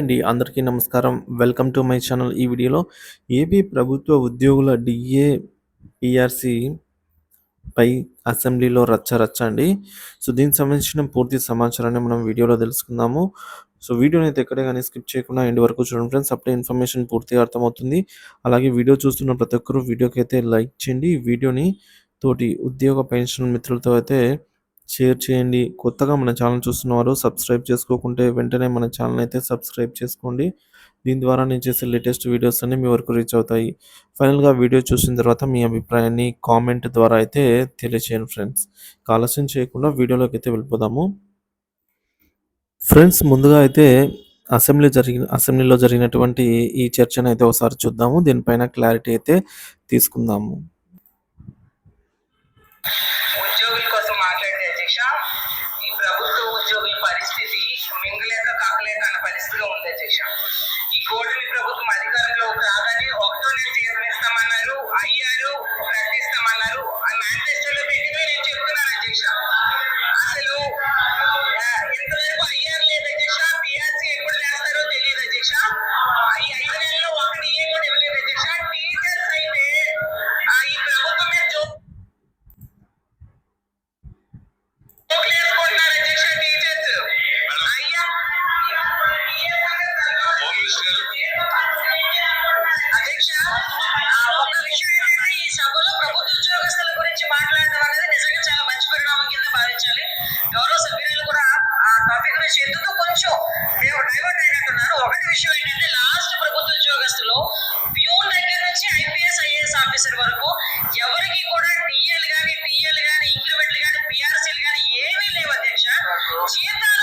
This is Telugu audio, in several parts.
అండి. అందరికీ నమస్కారం. వెల్కమ్ టు మై ఛానల్ ఈ వీడియోలో ఏపీ ప్రభుత్వ ఉద్యోగుల డిఏ పిఆర్సి పై అసెంబ్లీలో రచ్చ రచ్చ అండి. సో దీనికి సంబంధించిన పూర్తి సమాచారాన్ని మనం వీడియోలో తెలుసుకుందాము. సో వీడియోని అయితే ఎక్కడే కానీ స్కిప్ చేయకుండా ఎండ్ వరకు చూడండి ఫ్రెండ్స్. అప్పుడే ఇన్ఫర్మేషన్ పూర్తిగా అర్థమవుతుంది. అలాగే వీడియో చూస్తున్న ప్రతి ఒక్కరూ వీడియోకి అయితే లైక్ చేయండి. వీడియోని తోటి ఉద్యోగ పెన్షన్ మిత్రులతో అయితే షేర్ చేయండి. కొత్తగా మన ఛానల్ చూస్తున్నవారు సబ్స్క్రైబ్ చేసుకోకుంటే వెంటనే మన ఛానల్ అయితే సబ్స్క్రైబ్ చేసుకోండి. దీని ద్వారా నేను చేసే లేటెస్ట్ వీడియోస్ అన్ని మీ వరకు రీచ్ అవుతాయి. ఫైనల్గా వీడియో చూసిన తర్వాత మీ అభిప్రాయాన్ని కామెంట్ ద్వారా అయితే తెలియచేయండి ఫ్రెండ్స్. ఆలస్యం చేయకుండా వీడియోలోకి అయితే వెళ్ళిపోదాము. ఫ్రెండ్స్ ముందుగా అయితే అసెంబ్లీ జరిగిన అసెంబ్లీలో జరిగినటువంటి ఈ చర్చను అయితే ఒకసారి చూద్దాము. దీనిపైన క్లారిటీ అయితే తీసుకుందాము. ఎవరికి కూడా టీఎల్ గాని టీఎల్ గాని ఇంక్రిమెంట్లు గాని పిఆర్సీలు గాని ఏమీ లేవు అధ్యక్ష. జీతాలు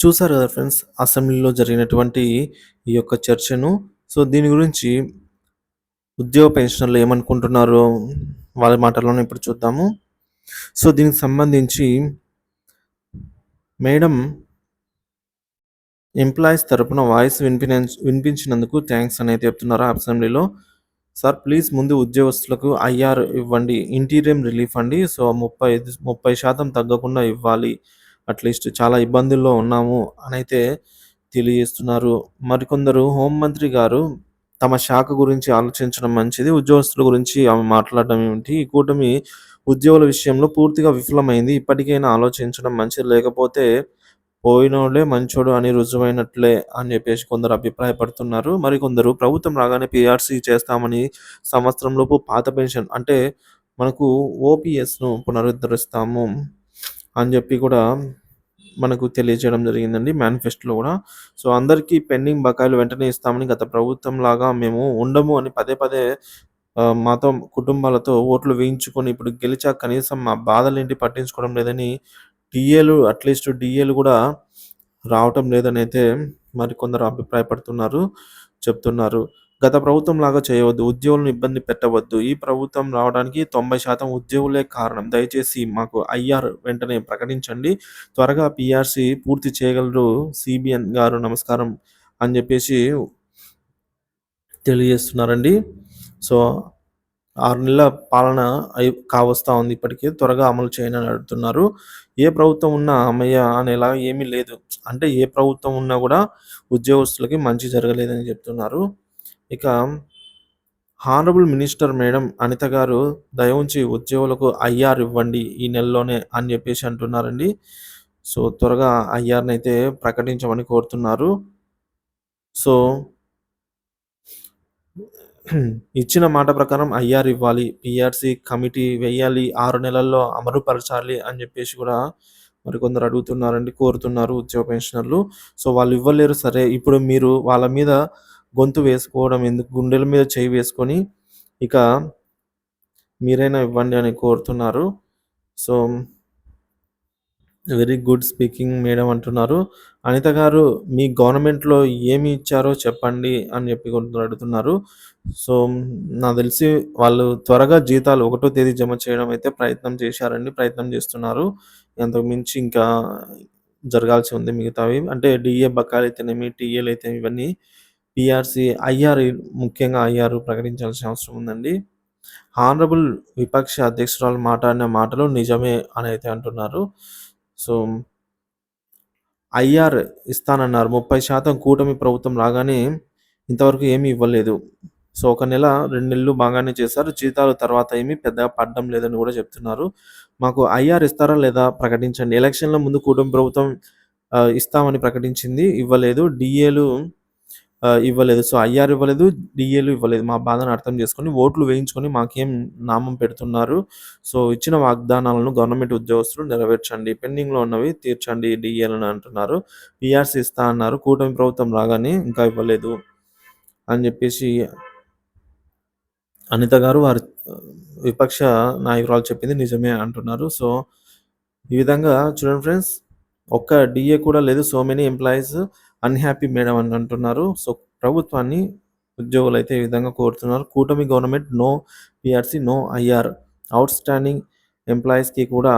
చూసారు కదా ఫ్రెండ్స్ అసెంబ్లీలో జరిగినటువంటి ఈ యొక్క చర్చను. సో దీని గురించి ఉద్యోగ పెన్షనర్లు ఏమనుకుంటున్నారో వాళ్ళ మాటల్లోనే ఇప్పుడు చూద్దాము. సో దీనికి సంబంధించి మేడం ఎంప్లాయీస్ తరపున వాయిస్ వినిపిన వినిపించినందుకు థ్యాంక్స్ అని అయితే చెప్తున్నారు అసెంబ్లీలో. సార్ ప్లీజ్ ముందు ఉద్యోగస్తులకు ఐఆర్ ఇవ్వండి ఇంటీరియం రిలీఫ్ అండి. సో ముప్పై ముప్పై శాతం తగ్గకుండా ఇవ్వాలి. అట్లీస్ట్ చాలా ఇబ్బందుల్లో ఉన్నాము అని అయితే తెలియజేస్తున్నారు. మరికొందరు హోంమంత్రి గారు తమ శాఖ గురించి ఆలోచించడం మంచిది. ఉద్యోగస్తుల గురించి ఆమె మాట్లాడడం ఏమిటి? ఈ కూటమి ఉద్యోగుల విషయంలో పూర్తిగా విఫలమైంది. ఇప్పటికైనా ఆలోచించడం మంచిది. లేకపోతే పోయినోడే మంచోడు అని రుజువైనట్లే అని చెప్పేసి కొందరు అభిప్రాయపడుతున్నారు. మరికొందరు ప్రభుత్వం రాగానే పిఆర్సీ చేస్తామని సంవత్సరంలోపు పాత పెన్షన్ అంటే మనకు ఓపీఎస్ను పునరుద్ధరిస్తాము. అని చెప్పి కూడా మనకు తెలియజేయడం జరిగిందండి మేనిఫెస్టోలో కూడా. సో అందరికీ పెండింగ్ బకాయిలు వెంటనే ఇస్తామని గత ప్రభుత్వం లాగా మేము ఉండము అని పదే పదే మాతో కుటుంబాలతో ఓట్లు వేయించుకొని ఇప్పుడు గెలిచాక కనీసం మా బాధలేంటి పట్టించుకోవడం లేదని డిఏలు అట్లీస్ట్ డిఏలు కూడా రావటం లేదని అయితే మరి కొందరు అభిప్రాయపడుతున్నారు చెప్తున్నారు. గత ప్రభుత్వం లాగా చేయవద్దు. ఉద్యోగులను ఇబ్బంది పెట్టవద్దు. ఈ ప్రభుత్వం రావడానికి 90% ఉద్యోగులే కారణం. దయచేసి మాకు ఐఆర్ వెంటనే ప్రకటించండి. త్వరగా పిఆర్సి పూర్తి చేయగలరు సీబీఎన్ గారు నమస్కారం అని చెప్పేసి తెలియజేస్తున్నారండి. సో, ఆరు నెలల పాలన అయి కావస్తా ఉంది ఇప్పటికే. త్వరగా అమలు చేయని అడుగుతున్నారు. ఏ ప్రభుత్వం ఉన్నా అమ్మయ్య అనేలా ఏమీ లేదు. అంటే ఏ ప్రభుత్వం ఉన్నా కూడా ఉద్యోగస్తులకి మంచి జరగలేదని చెప్తున్నారు. ఇక హానరబుల్ మినిస్టర్ మేడం అనిత గారు దయ ఉంచి ఉద్యోగులకు ఐఆర్ ఇవ్వండి ఈ నెలలోనే అని చెప్పేసి అంటున్నారండి. సో, త్వరగా ఐఆర్ని అయితే ప్రకటించమని కోరుతున్నారు. సో ఇచ్చిన మాట ప్రకారం ఐఆర్ ఇవ్వాలి. పిఆర్సి కమిటీ వేయాలి. ఆరు నెలల్లో అమలుపరచాలి అని చెప్పేసి కూడా మరికొందరు అడుగుతున్నారండి. కోరుతున్నారు ఉద్యోగ పెన్షనర్లు. సో, వాళ్ళు ఇవ్వలేరు సరే. ఇప్పుడు మీరు వాళ్ళ మీద గొంతు వేసుకోవడం ఎందుకు? గుండెల మీద చెయ్యి వేసుకొని ఇక మీరైనా ఇవ్వండి అని కోరుతున్నారు. So very good speaking madam అంటున్నారు. అనిత గారు మీ గవర్నమెంట్‌లో ఏమి ఇచ్చారో చెప్పండి అని చెప్పి అడుగుతున్నారు. సో, నాకు తెలిసి వాళ్ళు త్వరగా జీతాలు ఒకటో తేదీ జమ చేయడం అయితే ప్రయత్నం చేశారండి. ప్రయత్నం చేస్తున్నారు. అంతకు మించి ఇంకా జరగాల్సి ఉంది మిగతావి. అంటే డిఏ బక్కాలు అయితేనేమి టీఏలు అయితే ఇవన్నీ పిఆర్సి ఐఆర్ ముఖ్యంగా ఐఆర్ ప్రకటించాల్సిన అవసరం ఉందండి. హానరబుల్ విపక్ష అధ్యక్షురాలు మాట్లాడిన మాటలు నిజమే అని అయితే అంటున్నారు. సో ఐఆర్ ఇస్తానన్నారు. 30% కూటమి ప్రభుత్వం రాగానే ఇంతవరకు ఏమీ ఇవ్వలేదు. సో, ఒక నెల, రెండు నెలలు బాగానే చేశారు. జీతాలు తర్వాత ఏమీ పెద్దగా పడడం లేదని కూడా చెప్తున్నారు. మాకు ఐఆర్ ఇస్తారా లేదా ప్రకటించండి. ఎలక్షన్‌ల ముందు కూటమి ప్రభుత్వం ఇస్తామని ప్రకటించింది. ఇవ్వలేదు. డిఏలు ఇవ్వలేదు. సో, ఐఆర్ ఇవ్వలేదు. డిఏలు ఇవ్వలేదు. మా బాధను అర్థం చేసుకొని ఓట్లు వేయించుకొని మాకేం నామం పెడుతున్నారు. సో, ఇచ్చిన వాగ్దానాలను గవర్నమెంట్ ఉద్యోగస్తులు నెరవేర్చండి. పెండింగ్‌లో ఉన్నవి తీర్చండి డీఏలను అంటున్నారు. పిఆర్సీ ఇస్తా అన్నారు. కూటమి ప్రభుత్వం రాగానే ఇంకా ఇవ్వలేదు అని చెప్పేసి అనిత గారు వారి విపక్ష నాయకురాలు చెప్పింది నిజమే అంటున్నారు. సో, ఈ విధంగా చూడండి ఫ్రెండ్స్ ఒక్క డీఏ కూడా లేదు. So many employees unhappy madam అని అంటున్నారు. సో, ప్రభుత్వాన్ని ఉద్యోగులు అయితే ఈ విధంగా కోరుతున్నారు. కూటమి government no PRC no IR. Outstanding ఎంప్లాయీస్‌కి కూడా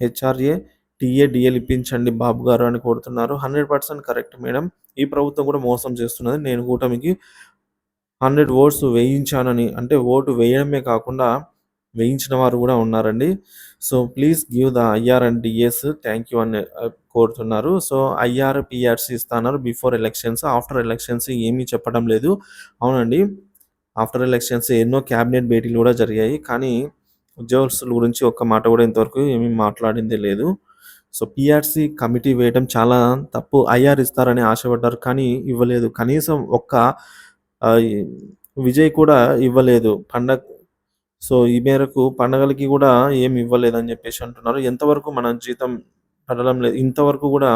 హెచ్ఆర్ఏ, టీఏ, డిఎల్ ఇప్పించండి బాబు గారు అని కోరుతున్నారు. 100% కరెక్ట్ మేడం. ఈ ప్రభుత్వం కూడా మోసం చేస్తున్నది. నేను కూటమికి 100 ఓట్స్ వేయించానని అంటే ఓటు వేయడమే కాకుండా వేయించిన వారు కూడా ఉన్నారండి. So, please give the IR and DS thank you అని uh, కోరుతున్నారు. సో, ఐఆర్, పిఆర్సి ఇస్తున్నారు బిఫోర్ ఎలక్షన్స్. ఆఫ్టర్ ఎలక్షన్స్ ఏమీ చెప్పడం లేదు. అవునండి. ఆఫ్టర్ ఎలక్షన్స్ ఎన్నో క్యాబినెట్ భేటీలు కూడా జరిగాయి. కానీ ఉద్యోగస్తుల గురించి ఒక్క మాట కూడా ఇంతవరకు ఏమీ మాట్లాడిందే లేదు. సో, పిఆర్సీ కమిటీ వేయడం చాలా తప్పు. ఐఆర్ ఇస్తారని ఆశపడ్డారు. కానీ ఇవ్వలేదు. కనీసం ఒక్క uh, విజయ్ కూడా ఇవ్వలేదు. పండగ సో, ఈ మేరకు పండగలకి కూడా ఏమి ఇవ్వలేదని చెప్పేసి అంటున్నారు. ఎంతవరకు మన జీతం పడడం లేదు. ఇంతవరకు కూడా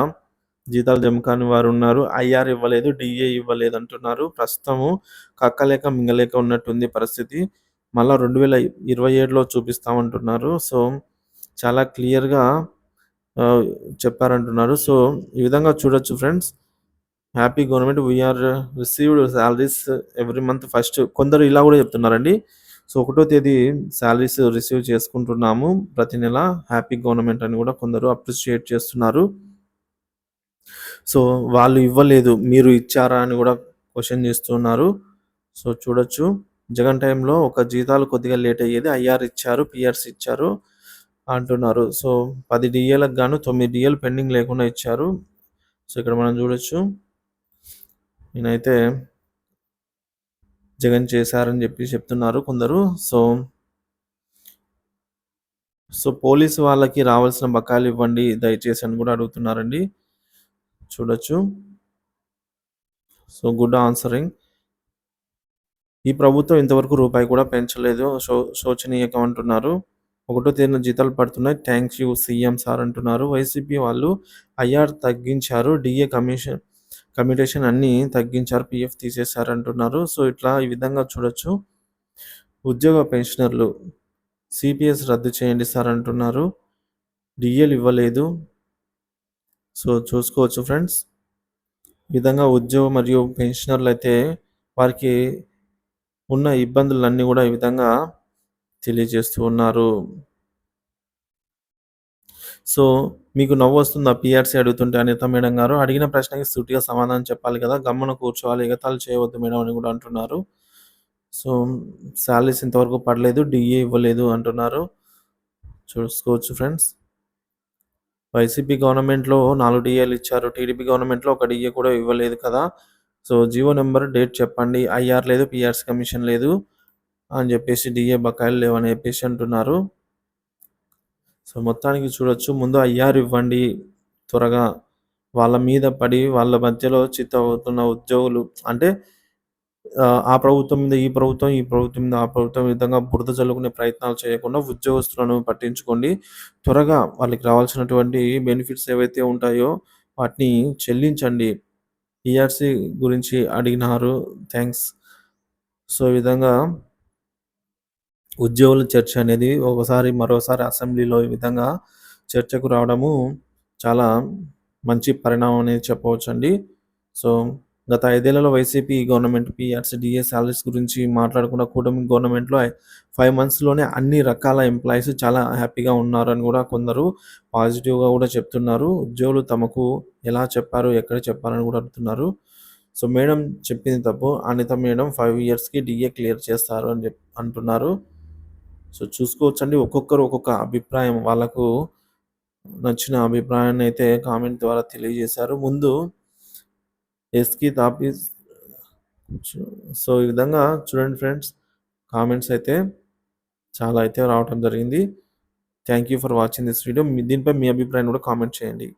జీతాలు జమ కాని వారు ఉన్నారు. ఐఆర్ ఇవ్వలేదు. డిఏ ఇవ్వలేదు అంటున్నారు. ప్రస్తుతము కక్కలేక మింగలేక ఉన్నట్టుంది పరిస్థితి. మళ్ళా 2027లో చూపిస్తామంటున్నారు. సో, చాలా క్లియర్‌గా చెప్పారంటున్నారు. సో, ఈ విధంగా చూడొచ్చు friends. Happy government we are received salaries every month first కొందరు ఇలా కూడా చెప్తున్నారండి. సో, ఒకటో తేదీ శాలరీస్ రిసీవ్ చేసుకుంటున్నాము ప్రతి నెల. హ్యాపీ గవర్నమెంట్ అని కూడా కొందరు అప్రిషియేట్ చేస్తున్నారు. సో, వాళ్ళు ఇవ్వలేదు. మీరు ఇచ్చారా అని కూడా క్వశ్చన్ చేస్తున్నారు. సో, చూడొచ్చు. జగన్ టైంలో ఒక జీతాలు కొద్దిగా లేట్ అయ్యేది. ఐఆర్ ఇచ్చారు. పిఆర్స్ ఇచ్చారు అంటున్నారు. సో, 10 డీఏలకు గాను 9 డీఏలు పెండింగ్ లేకుండా ఇచ్చారు. సో, ఇక్కడ మనం చూడొచ్చు. నేనైతే జగన్ చేశారని చెప్పి చెప్తున్నారు కొందరు. సో సో, పోలీసు వాళ్ళకి రావాల్సిన బకాయిలు ఇవ్వండి దయచేసి అని కూడా అడుగుతున్నారండి. చూడొచ్చు. So, good answering. ఈ ప్రభుత్వం ఇంతవరకు రూపాయి కూడా పెంచలేదు. శో శోచనీయకం అంటున్నారు. ఒకటో తేదీన జీతాలు పడుతున్నాయి. థ్యాంక్స్ యూ సీఎం సార్ అంటున్నారు. వైసీపీ వాళ్ళు ఐఆర్ తగ్గించారు. డిఏ కమిషన్ కమ్యూటేషన్ అన్నీ తగ్గించారు. పీఎఫ్ తీసేశారు అంటున్నారు. సో, ఇట్లా ఈ విధంగా చూడొచ్చు. ఉద్యోగ పెన్షనర్లు సిపిఎస్ రద్దు చేయండి సార్ అంటున్నారు. డిఎల్ ఇవ్వలేదు. సో, చూసుకోవచ్చు ఫ్రెండ్స్. ఈ విధంగా ఉద్యోగ మరియు పెన్షనర్లు అయితే వారికి ఉన్న ఇబ్బందులన్నీ కూడా ఈ విధంగా తెలియజేస్తూ ఉన్నారు. సో, మీకు నవ్వు వస్తుందా పిఆర్సీ అడుగుతుంటే అనిత మేడం గారు? అడిగిన ప్రశ్నకి సూటిగా సమాధానం చెప్పాలి కదా! గమ్మున కూర్చోవాలి. ఎగతాలు చేయవద్దు మేడం అని కూడా అంటున్నారు. సో, శాలరీస్ ఇంతవరకు పడలేదు. డిఏ ఇవ్వలేదు అంటున్నారు. చూసుకోవచ్చు ఫ్రెండ్స్. వైసీపీ గవర్నమెంట్‌లో నాలుగు డిఏలు ఇచ్చారు. టీడీపీ గవర్నమెంట్‌లో ఒక డిఏ కూడా ఇవ్వలేదు కదా! సో, జియో నెంబర్ డేట్ చెప్పండి. ఐఆర్ లేదు, పిఆర్సీ కమిషన్ లేదు అని చెప్పేసి డిఏ బకాయిలు లేవని చెప్పేసి అంటున్నారు. సో, మొత్తానికి చూడొచ్చు. ముందు ఐఆర్ ఇవ్వండి త్వరగా. వాళ్ళ మీద పడి వాళ్ళ మధ్యలో చిత్తవుతున్న ఉద్యోగులు అంటే ఆ ప్రభుత్వం మీద ఈ ప్రభుత్వం, ఈ ప్రభుత్వం మీద ఆ ప్రభుత్వం ఈ విధంగా బురద చల్లుకునే ప్రయత్నాలు చేయకుండా ఉద్యోగస్తులను పట్టించుకోండి. త్వరగా వాళ్ళకి రావాల్సినటువంటి బెనిఫిట్స్ ఏవైతే ఉంటాయో వాటిని చెల్లించండి. ఈఆర్సీ గురించి అడిగినారు. థ్యాంక్స్ సో, ఈ విధంగా ఉద్యోగుల చర్చ అనేది ఒకసారి మరోసారి అసెంబ్లీలో ఈ విధంగా చర్చకు రావడము చాలా మంచి పరిణామం అనేది చెప్పవచ్చండి. సో, గత ఐదేళ్ళలో YCP government PRs DA salaries గురించి మాట్లాడకుండా కూటమి గవర్నమెంట్‌లో ఫైవ్ మంత్స్‌లోనే అన్ని రకాల ఎంప్లాయీస్ చాలా హ్యాపీగా ఉన్నారని కూడా కొందరు పాజిటివ్‌గా కూడా చెప్తున్నారు. ఉద్యోగులు తమకు ఎలా చెప్పారు, ఎక్కడ చెప్పారని కూడా అడుగుతున్నారు. సో, మేడం చెప్పింది తప్పు. అనిత మేడం ఫైవ్ ఇయర్స్‌కి డీఏ క్లియర్ చేస్తారు అని చెప్ అంటున్నారు. సో, చూసుకోవచ్చండి. ఒక్కొక్కరు ఒక్కొక్క అభిప్రాయం వాళ్ళకు నచ్చిన అభిప్రాయాన్ని అయితే కామెంట్ ద్వారా తెలియజేశారు. ముందు ఎస్‌కి తాపీస్ సో, ఈ విధంగా చూడండి ఫ్రెండ్స్ కామెంట్స్ అయితే చాలా అయితే రావటం జరిగింది. Thank you for watching this video. దీనిపై మీ అభిప్రాయాన్ని కూడా కామెంట్ చేయండి.